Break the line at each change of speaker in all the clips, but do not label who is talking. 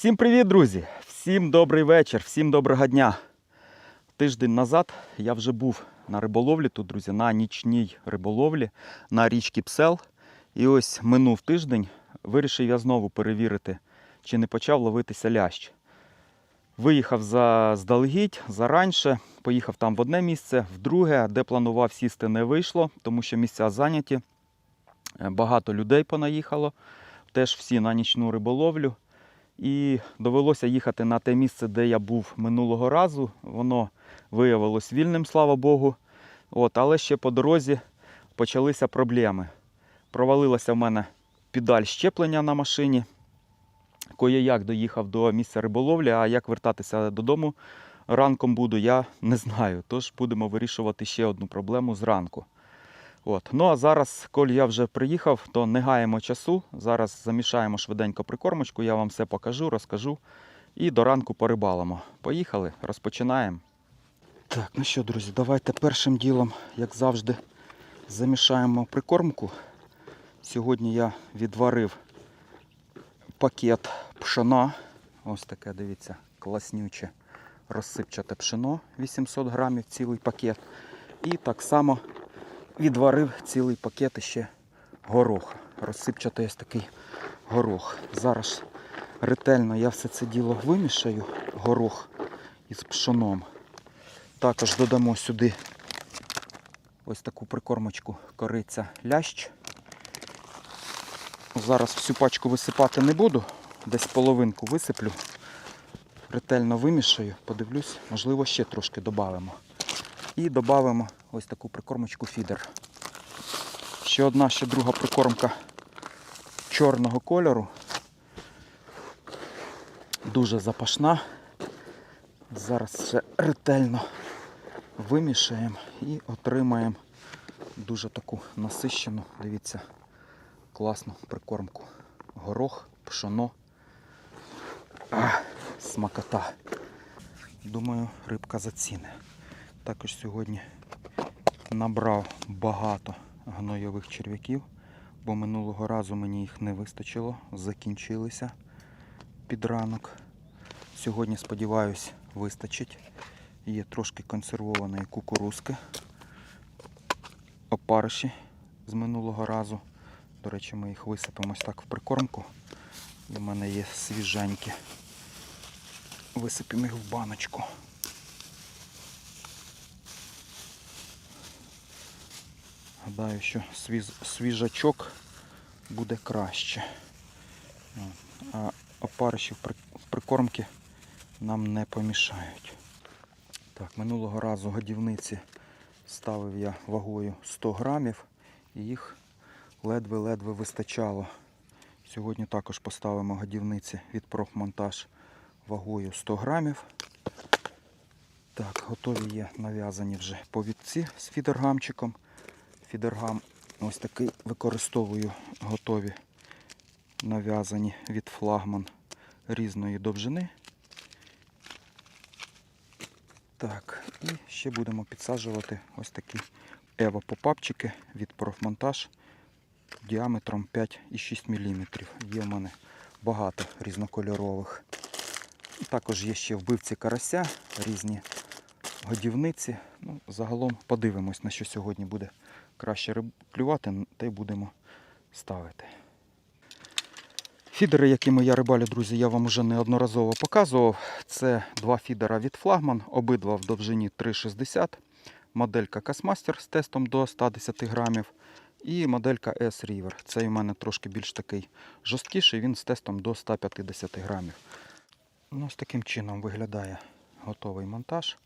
Всім привіт, друзі! Всім добрий вечір, всім доброго дня. Тиждень назад я вже був на риболовлі тут, друзі, на нічній риболовлі на річці Псел. І ось минув тиждень. Вирішив я знову перевірити, чи не почав ловитися лящ. Виїхав заздалегідь, заранше, поїхав там в одне місце, в друге, де планував сісти, не вийшло, тому що місця зайняті. Е, Багато людей понаїхало, теж всі на нічну риболовлю. І довелося їхати на те місце, де я був минулого разу. Воно виявилось вільним, слава Богу. От, але ще по дорозі почалися проблеми. Провалилася в мене педаль щеплення на машині. Кое-як доїхав до місця риболовлі, а як вертатися додому ранком буду, я не знаю. Тож будемо вирішувати ще одну проблему зранку. От. Ну а зараз, коли я вже приїхав, то не гаємо часу. Зараз замішаємо швиденько прикормочку, я вам все покажу, розкажу. І до ранку порибалимо. Поїхали, розпочинаємо. Так, ну що, друзі, давайте першим ділом, як завжди, замішаємо прикормку. Сьогодні я відварив пакет пшона. Ось таке, дивіться, класнюче розсипчате пшено 800 грамів, цілий пакет. І так само відварив цілий пакет ще горох. Розсипчатий ось такий горох. Зараз ретельно я все це діло вимішаю, горох із пшоном. Також додамо сюди ось таку прикормочку кориця лящ. Зараз всю пачку висипати не буду, десь половинку висиплю. Ретельно вимішаю, подивлюсь, можливо, ще трошки додамо. І додамо ось таку прикормочку фідер. Ще одна, ще друга прикормка чорного кольору. Дуже запашна. Зараз все ретельно вимішаємо і отримаємо дуже таку насищену, дивіться, класну прикормку. Горох, пшоно. А, смакота. Думаю, рибка заціни. Також сьогодні набрав багато гнойових черв'яків, бо минулого разу мені їх не вистачило, закінчилися під ранок. Сьогодні, сподіваюсь, вистачить. Є трошки консервованої кукурузки, опариші з минулого разу. До речі, ми їх висипемо ось так в прикормку. У мене є свіженькі. Висипемо їх в баночку. Гадаю, що свіз- свіжачок буде краще. А опариші в прикормки нам не помішають. Так, минулого разу годівниці ставив я вагою 100 грамів і їх ледве-ледве вистачало. Сьогодні також поставимо годівниці від профмонтаж вагою 100 грамів. Так, готові є нав'язані вже повідці з фідергамчиком. Фідергам ось такий використовую готові нав'язані від флагман різної довжини. Так, і ще будемо підсаджувати ось такі ево попапчики від профмонтаж діаметром 5,6 мм. Є в мене багато різнокольорових. Також є ще вбивці карася, різні годівниці. Ну, загалом подивимось, на що сьогодні буде краще клювати, й будемо ставити. Фідери, якими я рибалю, друзі, я вам вже неодноразово показував. Це два фідера від флагман, обидва в довжині 3,60. Моделька Касмастер з тестом до 110 грамів. І моделька S-River. Цей у мене трошки більш такий жорсткіший, він з тестом до 150 грамів. Ну, ось таким чином виглядає готовий монтаж.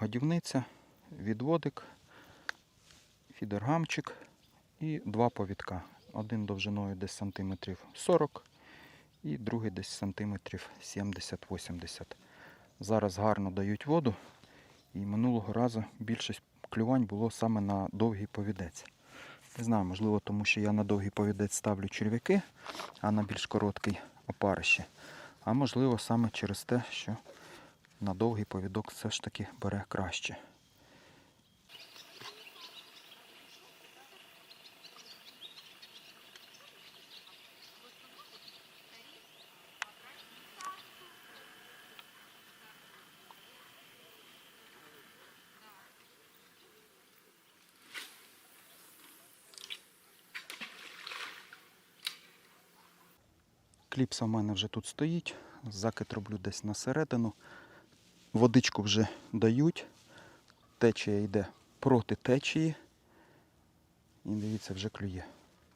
Годівниця, відводик, фідергамчик і два повідка. Один довжиною десь сантиметрів 40 і другий десь сантиметрів 70-80. Зараз гарно дають воду. І минулого разу більшість клювань було саме на довгий повідець. Не знаю, можливо, тому що я на довгий повідець ставлю черв'яки, а на більш короткий опариші. А можливо саме через те, що на довгий повідок все ж таки бере краще. Кліпса в мене вже тут стоїть, закид роблю десь на середину. Водичку вже дають. Течія йде проти течії. І дивіться, вже клює.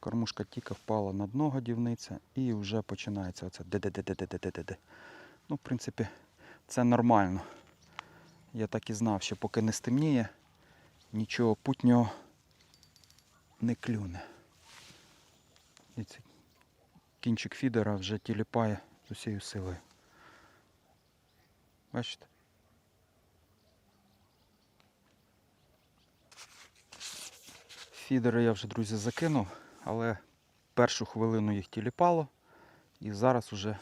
Кормушка тільки впала на дно годівниця і вже починається оце де-де-де-де-де-де-де. Ну, в принципі, це нормально. Я так і знав, що поки не стемніє, нічого путнього не клюне. І цей кінчик фідера вже тіліпає з усією силою. Бачите? Фідери я вже, друзі, закинув, але першу хвилину їх тіліпало і зараз уже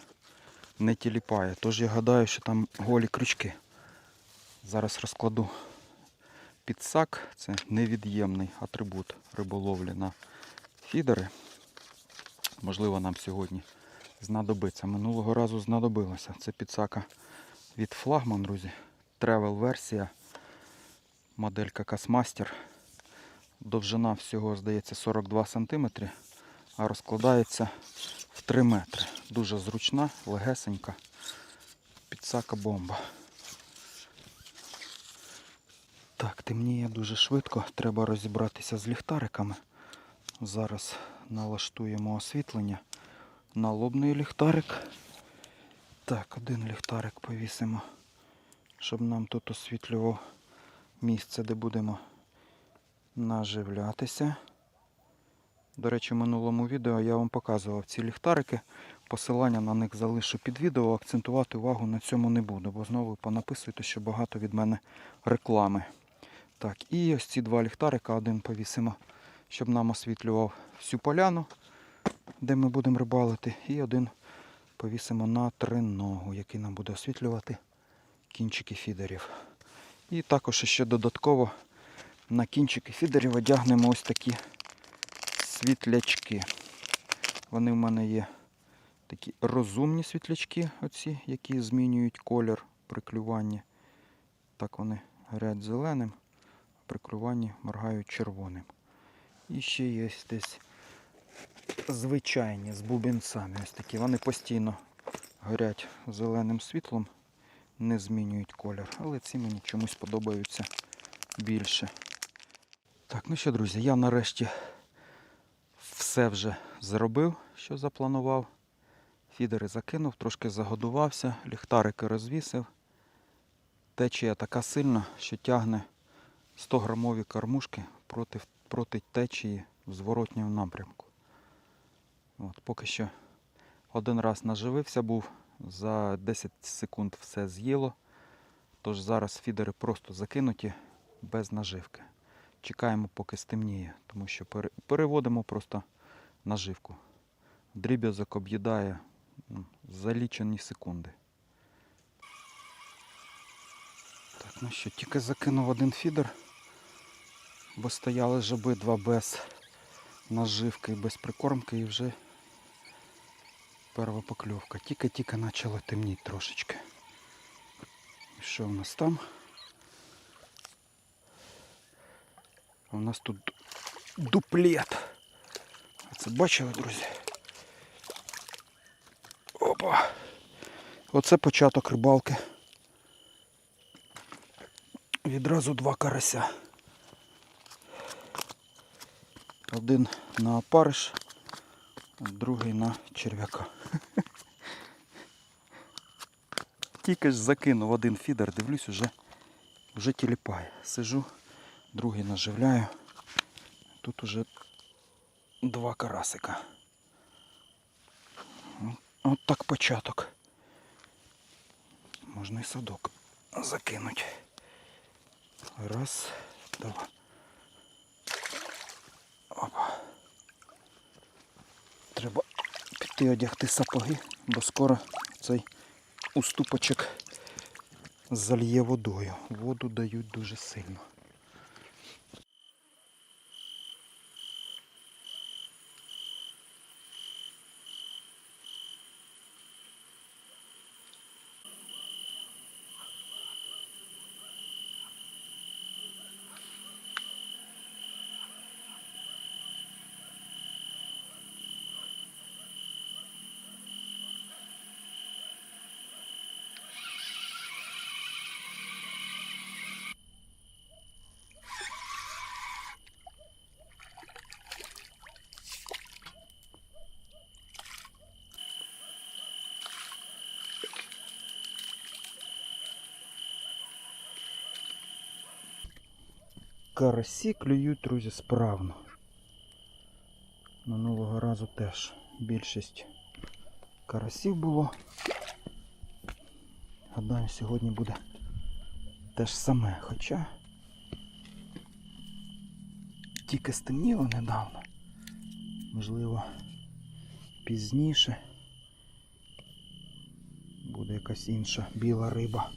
не тіліпає. Тож я гадаю, що там голі крючки. Зараз розкладу підсак. Це невід'ємний атрибут риболовлі на фідери. Можливо, нам сьогодні знадобиться. Минулого разу знадобилося. Це підсака від флагман, друзі. Тревел версія. Моделька Касмастер. Довжина всього, здається, 42 см, а розкладається в 3 метри. Дуже зручна, легесенька. Підсака бомба. Так, темніє дуже швидко. Треба розібратися з ліхтариками. Зараз налаштуємо освітлення. Налобний ліхтарик. Так, один ліхтарик повісимо, щоб нам тут освітлював місце, де будемо наживлятися. До речі, в минулому відео я вам показував ці ліхтарики. Посилання на них залишу під відео. Акцентувати увагу на цьому не буду, бо знову понаписуєте, що багато від мене реклами. Так, і ось ці два ліхтарика, один повісимо, щоб нам освітлював всю поляну, де ми будемо рибалити, і один повісимо на триногу, який нам буде освітлювати кінчики фідерів. І також ще додатково на кінчики фідерів одягнемо ось такі світлячки. Вони в мене є такі розумні світлячки, оці, які змінюють колір при клюванні. Так вони горять зеленим, а при клюванні моргають червоним. І ще є десь звичайні з бубенцями. Ось такі. Вони постійно горять зеленим світлом, не змінюють колір. Але ці мені чомусь подобаються більше. Так, ну що, друзі, я нарешті все вже зробив, що запланував. Фідери закинув, трошки загодувався, ліхтарики розвісив. Течія така сильна, що тягне 100-грамові кормушки проти, проти течії в зворотньому напрямку. От, поки що один раз наживився був, за 10 секунд все з'їло. Тож зараз фідери просто закинуті без наживки. Чекаємо, поки стемніє, тому що переводимо просто наживку. Дріб'язок об'їдає за лічені секунди. Так, ну що, тільки закинув один фідер, бо стояли ж обидва без наживки і без прикормки і вже перша покльовка. Тільки-тільки почало темніти трошечки. І що в нас там? У нас тут дуплет. Це бачили, друзі? Опа. Оце початок рибалки. Відразу два карася. Один на опариш, другий на черв'яка. Тільки ж закинув один фідер, дивлюсь, уже, вже тіліпає. Сижу, другий наживляю. Тут уже два карасика. От так початок. Можна і садок закинуть. Раз, два. Опа. Треба піти одягти сапоги, бо скоро цей уступочок зальє водою. Воду дають дуже сильно. Карасі клюють, друзі, справно. Минулого разу теж більшість карасів було. Гадаю, сьогодні буде те ж саме, хоча тільки стемніло недавно. Можливо, пізніше буде якась інша біла риба.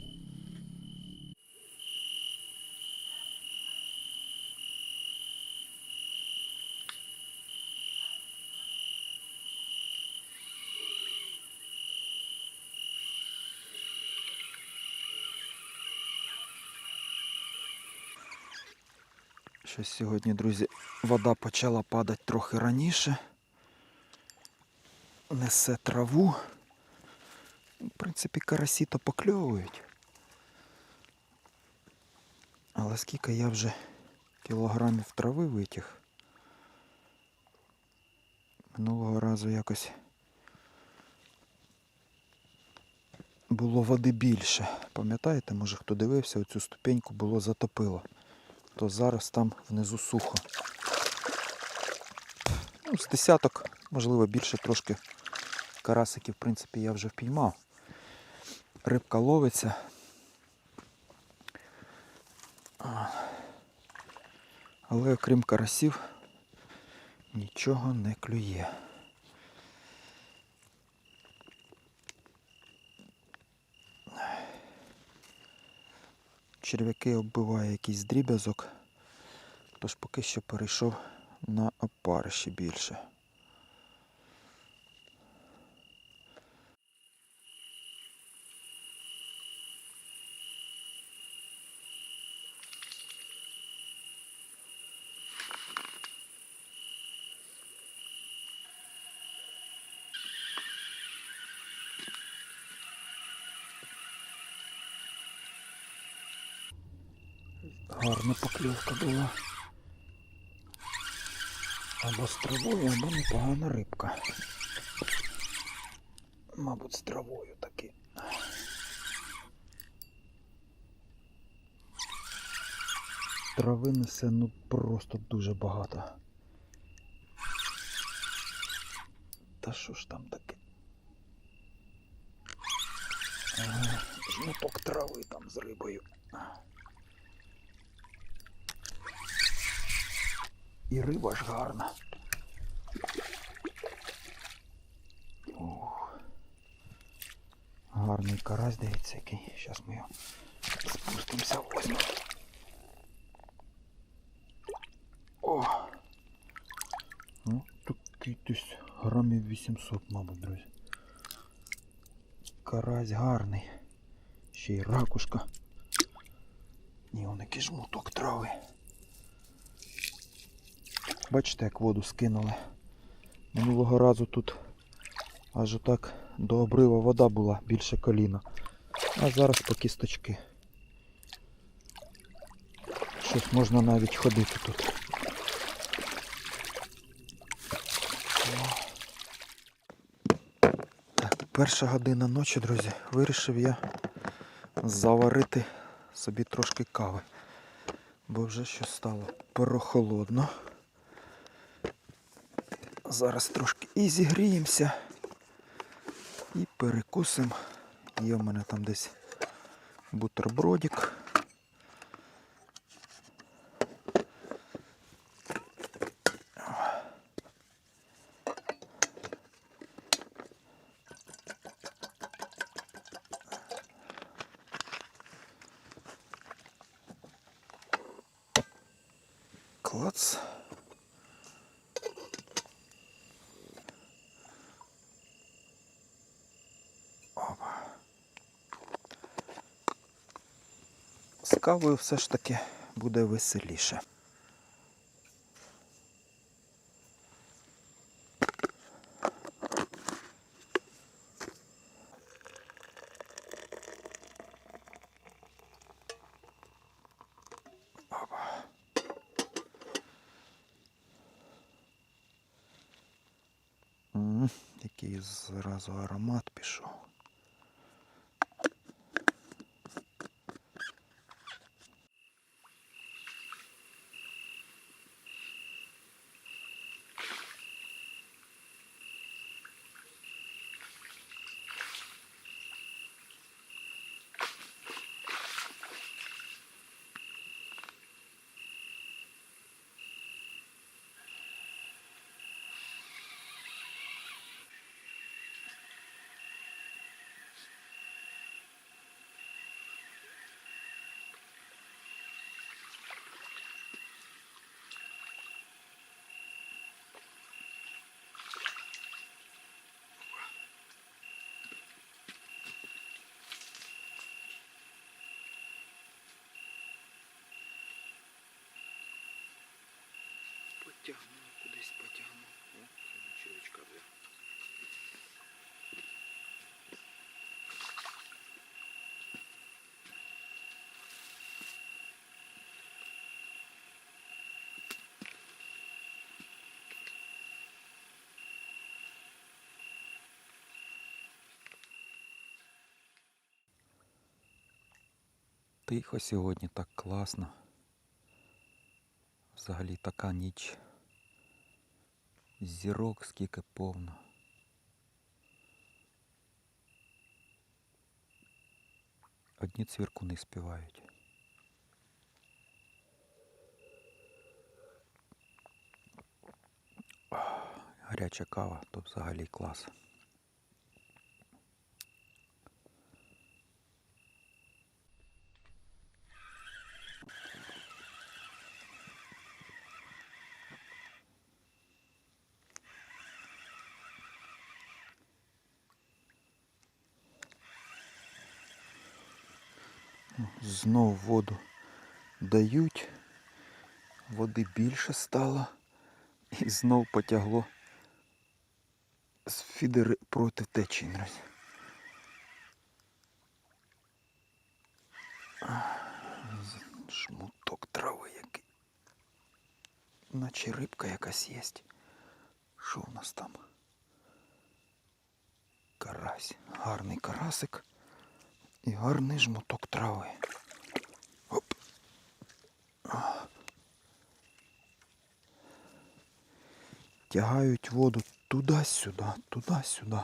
Щось сьогодні, друзі, вода почала падати трохи раніше. Несе траву. В принципі, карасі то покльовують. Але скільки я вже кілограмів трави витяг. Минулого разу якось було води більше. Пам'ятаєте, може хто дивився, оцю ступеньку було затопило то зараз там внизу сухо. Ну, з десяток, можливо, більше трошки карасиків, в принципі, я вже впіймав. Рибка ловиться. Але окрім карасів нічого не клює. Черв'яки оббиває якийсь дріб'язок, тож поки що перейшов на опариші більше. Гарна покльовка була. Або з травою, або непогана рибка. Мабуть, з травою таки. Трави несе ну просто дуже багато. Та що ж там таке? Ага, Жмуток трави там з рибою. І риба ж гарна. Ох. Гарний карась, дивіться який. Зараз ми його спустимося возьмемо. О! Ну, такий десь грамів 800, мабуть, друзі. Карась гарний. Ще й ракушка. І он який жмуток трави. Бачите, як воду скинули. Минулого разу тут аж отак до обрива вода була більше коліна. А зараз по кісточки. Щось можна навіть ходити тут. Перша година ночі, друзі, вирішив я заварити собі трошки кави. Бо вже щось стало прохолодно. Зараз трошки і зігріємося і перекусимо. Є в мене там десь бутербродик. Клац. З кавою все ж таки буде веселіше. Який зразу аромат пішов. потягнув, кудись потягнув. О, червячка взяв. Тихо сьогодні так класно. Взагалі така ніч. Зірок скільки повно. Одні цвіркуни співають. Гаряча кава, то взагалі клас. Знов воду дають, води більше стало і знов потягло з фідери проти течії. Шмуток трави який. Наче рибка якась є. Що у нас там? Карась. Гарний карасик. І гарний жмуток трави. Оп. Тягають воду туди-сюди, туди-сюди.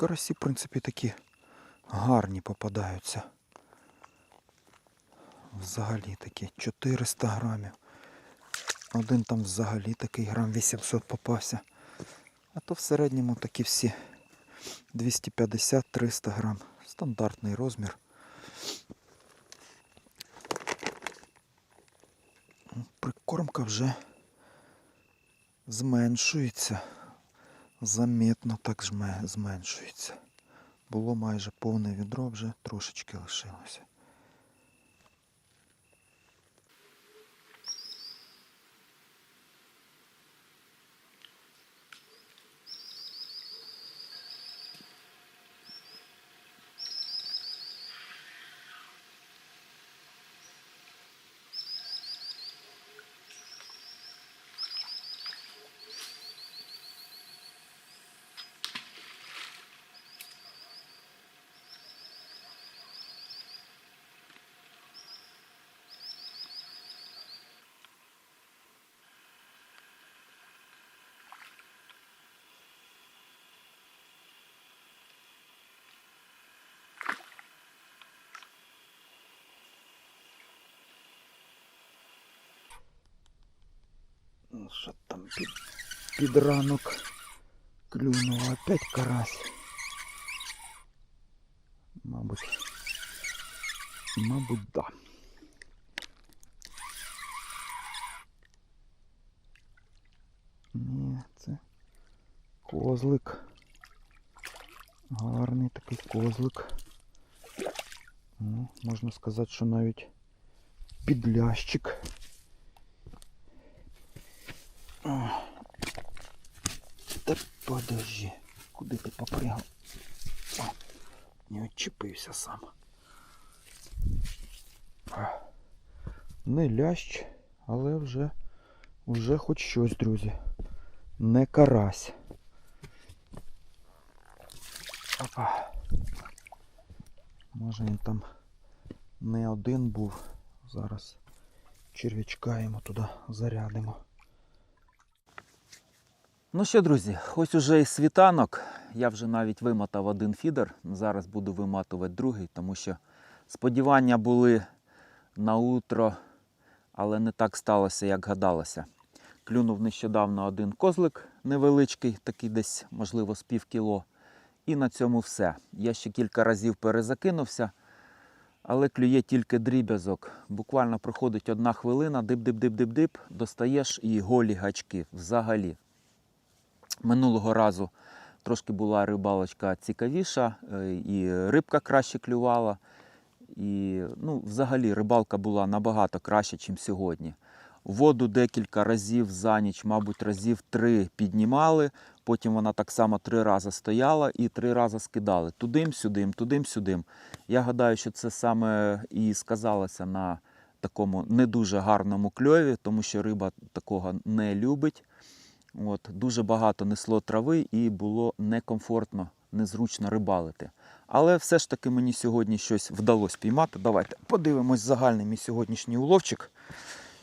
Карасі, в принципі, такі гарні попадаються. Взагалі такі 400 грамів. Один там взагалі такий грам 800 попався. А то в середньому такі всі 250-300 грам. Стандартний розмір. Прикормка вже зменшується. Заметно так зменшується. Було майже повне відро, вже трошечки лишилося. Ну, що там під, під ранок клюнув опять карась. Мабуть. Мабуть, да. Ні, це козлик. Гарний такий козлик. Ну, можна сказати, що навіть підлящик. Та подожди, куди ти попригав? О, не відчепився сам. Не лящ, але вже, вже хоч щось, друзі. Не карась. Опа. Може він там не один був. Зараз черв'ячка йому туди зарядимо. Ну що, друзі, ось уже і світанок. Я вже навіть вимотав один фідер. Зараз буду виматувати другий, тому що сподівання були на утро, але не так сталося, як гадалося. Клюнув нещодавно один козлик невеличкий, такий десь, можливо, з пів кіло. І на цьому все. Я ще кілька разів перезакинувся, але клює тільки дріб'язок. Буквально проходить одна хвилина, дип-дип-дип-дип-дип, достаєш і голі гачки взагалі. Минулого разу трошки була рибалочка цікавіша, е, і рибка краще клювала. І ну, взагалі рибалка була набагато краще, ніж сьогодні. Воду декілька разів за ніч, мабуть, разів три піднімали. Потім вона так само три рази стояла і три рази скидали. Тудим-сюдим, тудим-сюдим. Я гадаю, що це саме і сказалося на такому не дуже гарному кльові, тому що риба такого не любить. От, дуже багато несло трави і було некомфортно, незручно рибалити. Але все ж таки мені сьогодні щось вдалося піймати. Давайте подивимось загальний мій сьогоднішній уловчик.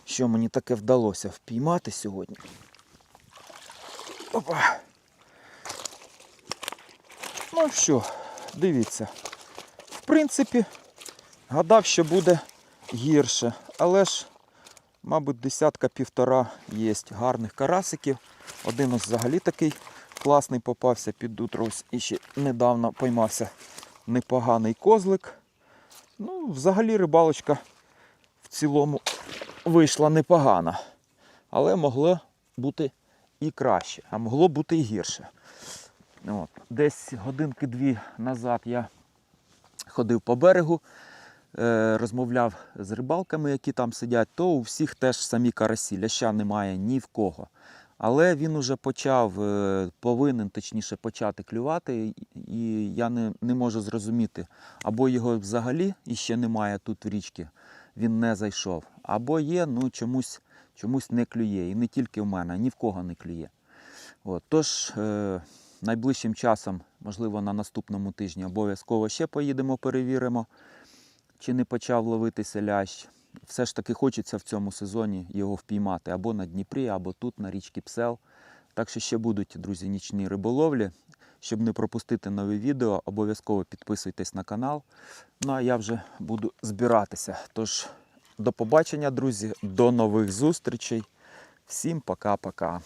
Що мені таке вдалося впіймати сьогодні. Опа. Ну що, дивіться. В принципі, гадав, що буде гірше. Але ж, мабуть, десятка-півтора є гарних карасиків. Один ось взагалі такий класний попався під утро. Ось І ще недавно поймався непоганий козлик. Ну, взагалі рибалочка в цілому вийшла непогана. Але могло бути і краще, а могло бути і гірше. От. Десь годинки-дві назад я ходив по берегу, е, розмовляв з рибалками, які там сидять, то у всіх теж самі карасі, ляща немає ні в кого. Але він уже почав, е, повинен точніше почати клювати, і я не, не можу зрозуміти, або його взагалі іще немає тут в річці, він не зайшов, або є, ну чомусь, чомусь не клює. І не тільки в мене, ні в кого не клює. От, тож, е, найближчим часом, можливо, на наступному тижні обов'язково ще поїдемо, перевіримо, чи не почав ловитися лящ. Все ж таки хочеться в цьому сезоні його впіймати або на Дніпрі, або тут, на річці Псел. Так що ще будуть, друзі, нічні риболовлі. Щоб не пропустити нові відео, обов'язково підписуйтесь на канал. Ну а я вже буду збиратися. Тож, до побачення, друзі, до нових зустрічей. Всім пока-пока.